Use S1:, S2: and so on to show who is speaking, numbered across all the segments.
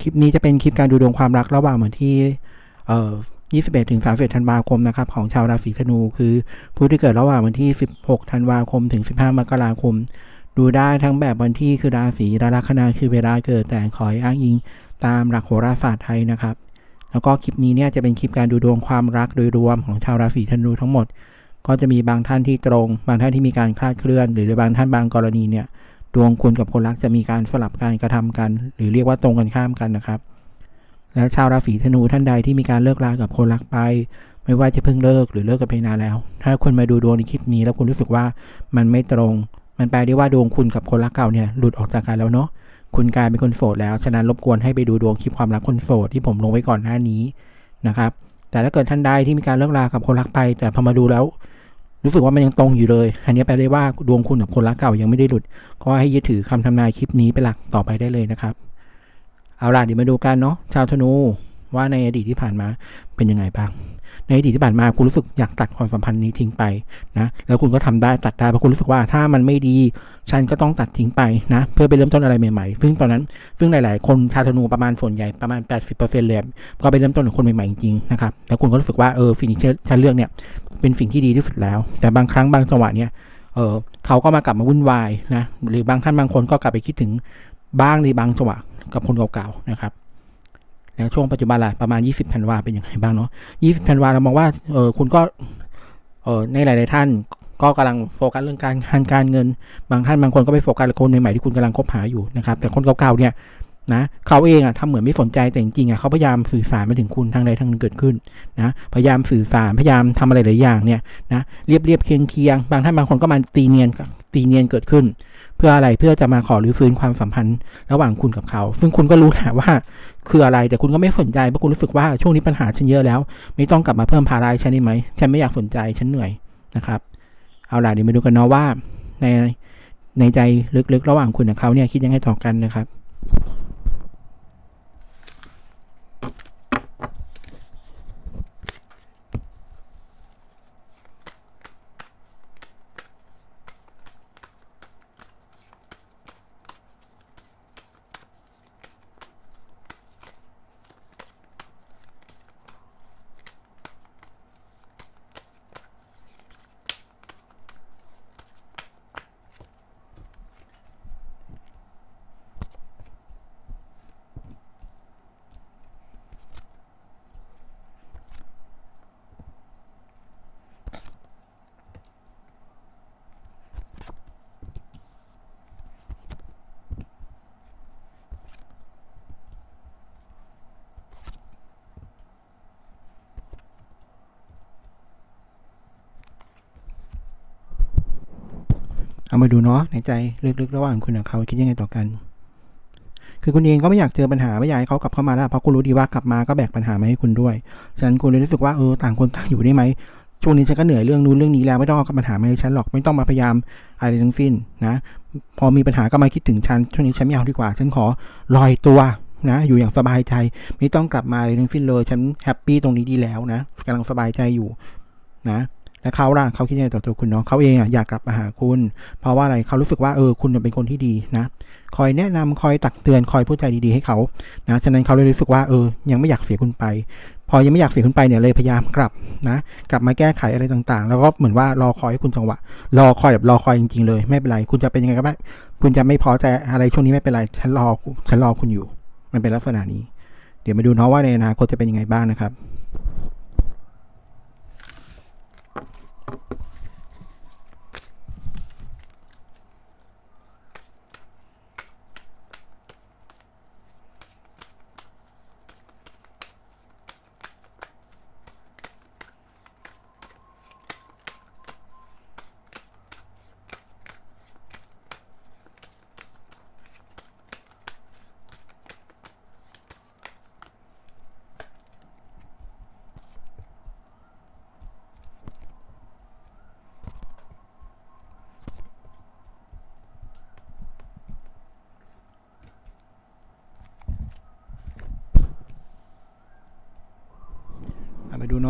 S1: คลิปนี้จะเป็นคลิปการดูดวงความรักระหว่างวันที่เอ่อ21 ถึง 31 ธันวาคมนะครับ ของชาวราศีธนู คือผู้ที่เกิดระหว่างวันที่ 16 ธันวาคม ถึง 15 มกราคม ดูได้ทั้งแบบวันที่คือราศีและลัคนาคือเวลาเกิดแต่ขอให้อ้างอิงตามหลักโหราศาสตร์ไทยนะครับ แล้วก็คลิปนี้เนี่ยจะเป็นคลิปการดูดวงความรักโดยรวมของชาวราศีธนูทั้งหมด ก็จะมีบางท่านที่ตรง บางท่านที่มีการคลาดเคลื่อน หรือบางท่านบางกรณีเนี่ย ดวงคุณกับคนรักจะมีการสลับการกระทำกัน หรือเรียกว่าตรงกันข้ามกันนะครับ และชาวราศีธนูท่านใดที่มีการเลิกรากับคนรักไป ไม่ว่าจะเพิ่งเลิกหรือเลิกกันไปนานแล้ว ถ้าคุณมาดูดวงในคลิปนี้แล้วคุณรู้สึกว่ามันไม่ตรง มันแปลได้ว่าดวงคุณกับคนรักเก่าเนี่ยหลุดออกจากกันแล้วเนาะคุณกลายเป็นคนโสดแล้ว ฉะนั้นรบกวนให้ไปดูดวงคลิปความรักคนโสดที่ผมลงไว้ก่อนหน้านี้นะครับ แต่ถ้าเกิดท่านใดที่มีการเลิกรากับคนรักไป แต่พอมาดูแล้ว รู้สึกว่ามันยังตรงอยู่เลย อันนี้แปลได้ว่าดวงคุณกับคนรักเก่ายังไม่ได้หลุด ก็ให้ยึดถือคำทำนายคลิปนี้เป็นหลักต่อไปได้เลยนะครับ เอาล่ะเดี๋ยวมาดูกันเนาะชาวธนูว่าในอดีตที่ผ่านมาเป็นยังไงบ้าง ในอดีตที่ผ่านมาคุณรู้สึกอยากตัดความสัมพันธ์นี้ทิ้งไปนะแล้วคุณก็ทำได้ตัดได้เพราะคุณรู้สึกว่าถ้ามันไม่ดี ฉันก็ต้องตัดทิ้งไปนะ เพื่อไปเริ่มต้นอะไรใหม่ๆซึ่งตอนนั้นซึ่งหลายๆ คนชาธนูประมาณส่วนใหญ่ประมาณ 80%เลยก็ไปเริ่มต้นกับคนใหม่ๆจริงๆนะครับแล้วคุณก็รู้สึกว่าเออสิ่งที่ฉันเลือกเนี่ยเป็นสิ่งที่ดีที่สุดแล้ว แต่บางครั้งบางจังหวะเนี่ยเออเขาก็มากลับมาวุ่นวายนะหรือบางท่านบางคนก็กลับไปคิดถึงบ้างในบางจังหวะกับคนเก่าๆนะครับ แล้วช่วงปัจจุบันล่ะประมาณ 20ธันวาเป็นยังไงบ้างเนาะ20ธันวาเรามองว่าเออคุณก็เออในหลาย ๆ ท่านก็กำลังโฟกัสเรื่องการงานการเงิน บางท่านบางคนก็ไปโฟกัสกับคนใหม่ ๆ ที่คุณกำลังคบหาอยู่นะครับแต่คนเก่า ๆ เนี่ยนะเขาเองอะทำเหมือนไม่สนใจแต่จริงๆอะเขาพยายามสื่อสารมาถึงคุณทางใดทางหนึ่งเกิดขึ้นนะพยายามสื่อสารพยายามทำอะไรหลายอย่างเนี่ยนะเรียบเรียบเคียงเคียงๆบางท่านบางคนก็มาตีเนียนตีเนียนเกิดขึ้น เพื่ออะไรเพื่อจะมาขอรื้อฟื้นความสัมพันธ์ระหว่างคุณกับเขา ซึ่งคุณก็รู้แหละว่า คืออะไรแต่คุณก็ไม่สนใจเพราะคุณรู้สึกว่าช่วงนี้ปัญหาฉันเยอะแล้ว ไม่ต้องกลับมาเพิ่มภาระฉันได้ไหมฉันไม่อยากสนใจฉันเหนื่อยนะครับ เอาล่ะเดี๋ยวมาดูกันเนาะว่า ในในใจลึกๆ ระหว่างคุณกับเขาเนี่ยคิดยังไงต่อกันนะครับ เอามาดูเนาะในใจลึกๆระหว่างคุณกับเขาคิดยังไงต่อกัน คือคุณเองก็ไม่อยากเจอปัญหาไม่อยากให้เขากลับเข้ามาแล้วเพราะคุณรู้ดีว่ากลับมาก็แบกปัญหามาให้คุณด้วยฉะนั้นคุณเลยรู้สึกว่าเออต่างคนต่างอยู่ได้ไหมช่วงนี้ฉันก็เหนื่อยเรื่องนู้นเรื่องนี้แล้วไม่ต้องเอาปัญหามาให้ฉันหรอกไม่ต้องมาพยายามอะไรทั้งสิ้นนะ พอมีปัญหาก็มาคิดถึงฉันช่วงนี้ฉันไม่เอาดีกว่า ฉันขอลอยตัวนะอยู่อย่างสบายใจไม่ต้องกลับมาอะไรทั้งสิ้นเลยฉันแฮปปี้ตรงนี้ดีแล้วนะกำลังสบายใจอยู่นะ แล้วเขาล่ะเขาคิดยังไงต่อตัวคุณเนาะเขาเองอะอยากกลับมาหาคุณ เพราะว่าอะไรเขารู้สึกว่าเออคุณเป็นคนที่ดีนะ คอยแนะนำคอยตักเตือนคอยพูดใจดีๆให้เขานะฉะนั้นเขาเลยรู้สึกว่าเออ ยังไม่อยากเสียคุณไป พอยังไม่อยากเสียคุณไปเนี่ยเลยพยายามกลับนะกลับมาแก้ไขอะไรต่างๆ แล้วก็เหมือนว่ารอคอยให้คุณจังหวะ รอคอยแบบรอคอยจริงๆเลยไม่เป็นไร คุณจะเป็นยังไงก็ได้คุณจะไม่พอใจอะไรช่วงนี้ไม่เป็นไรฉันรอฉันรอคุณอยู่ มันเป็นลักษณะนี้ เดี๋ยวมาดูเนาะว่าในอนาคตจะเป็นยังไงบ้างนะครับ Thank you.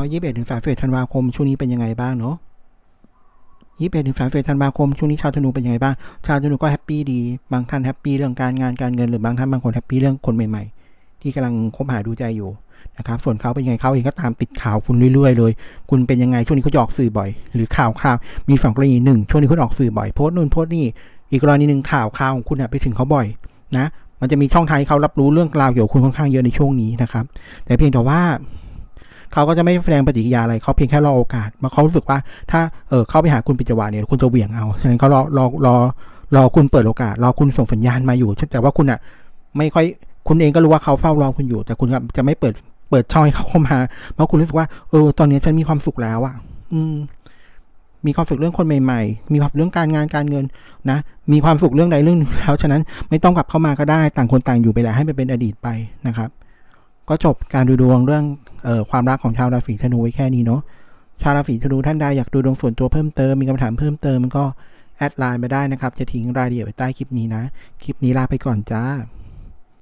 S1: ายี่สิบเอ็ดถึงสามสิบธันวาคม ช่วงนี้เป็นยังไงบ้างเนาะยี่สิบเอ็ดถึงสามสิบธันวาคม ช่วงนี้ชาวธนูเป็นยังไงบ้าง ชาวธนูก็แฮปปี้ดี บางท่านแฮปปี้เรื่องการงานการเงินหรือบางท่านบางคนแฮปปี้เรื่องคนใหม่ ๆ ที่กำลังคบหาดูใจอยู่นะครับส่วนเขาเป็นยังไงเขาเองก็ตามติดข่าวคุณเรื่อยๆเลย คุณเป็นยังไงช่วงนี้เขาจะออกสื่อบ่อย หรือข่าวข่าวมีสองกรณีหนึ่งช่วงนี้คุณออกสื่อบ่อยโพสต์นู่นโพสต์นี่อีกกรณีหนึ่งข่าวข่าวของคุณไปถึงเขาบ่อยนะมันจะมีช่องทางให้เขารับรู้เรื่องราวเกี่ยวกับคุณค่อนข้างเยอะในช่วงนี้นะครับ แต่เพียงแต่ว่า เขาก็จะไม่แสดงปฏิกิริยาอะไรเขาเพียงแค่รอโอกาสมาเขารู้สึกว่าถ้าเออเข้าไปหาคุณปิจวาเนี่ยคุณจะเหวี่ยงเอาฉะนั้นเขารอรอรอรอคุณเปิดโอกาสรอคุณส่งสัญญาณมาอยู่แต่ว่าคุณอะไม่ค่อยคุณเองก็รู้ว่าเขาเฝ้ารอคุณอยู่ แต่คุณจะไม่เปิดเปิดช่องให้เขาเข้ามาเพราะคุณรู้สึกว่าเออตอนนี้ฉันมีความสุขแล้วอะ อืมมีความสุขเรื่องคนใหม่ๆ มีความสุขเรื่องการงานการเงินนะ มีความสุขเรื่องใดเรื่องหนึ่งแล้ว ฉะนั้นไม่ต้องกลับเข้ามาก็ได้ ต่างคนต่างอยู่ไปแล้วให้มันเป็นอดีตไปนะครับ ก็จบการดูดวงเรื่องออความรักของชาวราศีธนูไว้แค่นี้เนาะชาวราศีธนูท่านใดอยากดูดวงส่วนตัวเพิ่มเติมมีคำถามเพิ่มเติมมันก็แอดไลน์มาได้นะครับ จะทิ้งรายละเอียดไว้ใต้คลิปนี้นะ คลิปนี้ลาไปก่อนจ้า